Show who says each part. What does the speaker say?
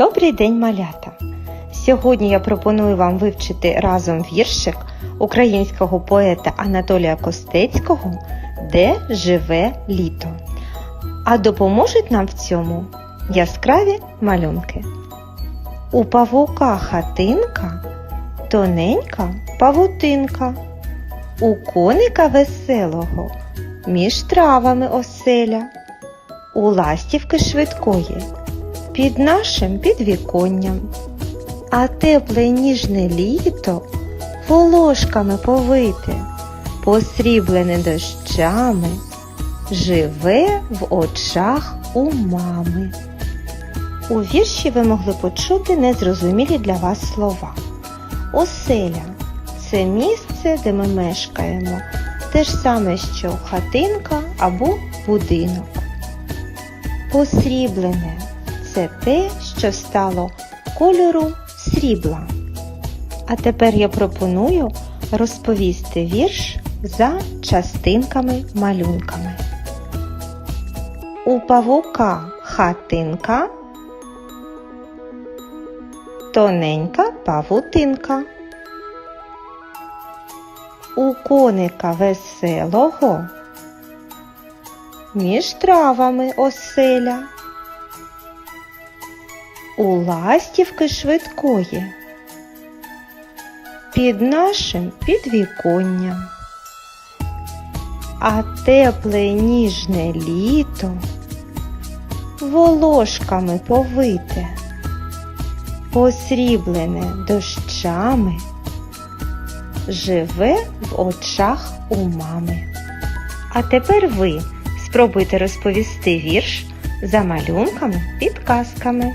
Speaker 1: Добрий день, малята! Сьогодні я пропоную вам вивчити разом віршик українського поета Анатолія Костецького Де живе літо. А допоможуть нам в цьому яскраві малюнки. У павука хатинка, тоненька павутинка, у коника веселого між травами оселя, у ластівки швидкої під нашим підвіконням. А тепле ніжне літо волошками повите, посріблене дощами, живе в очах у мами. У вірші ви могли почути незрозумілі для вас слова. Оселя це місце, де ми мешкаємо, те ж саме, що хатинка або будинок. Посріблене це те, що стало кольору срібла. А тепер я пропоную розповісти вірш за частинками-малюнками. У павука хатинка, тоненька павутинка. У коника веселого між травами оселя у ластівки швидкої під нашим підвіконням. А тепле ніжне літо волошками повите, посріблене дощами, живе в очах у мами. А тепер ви спробуйте розповісти вірш за малюнками підказками.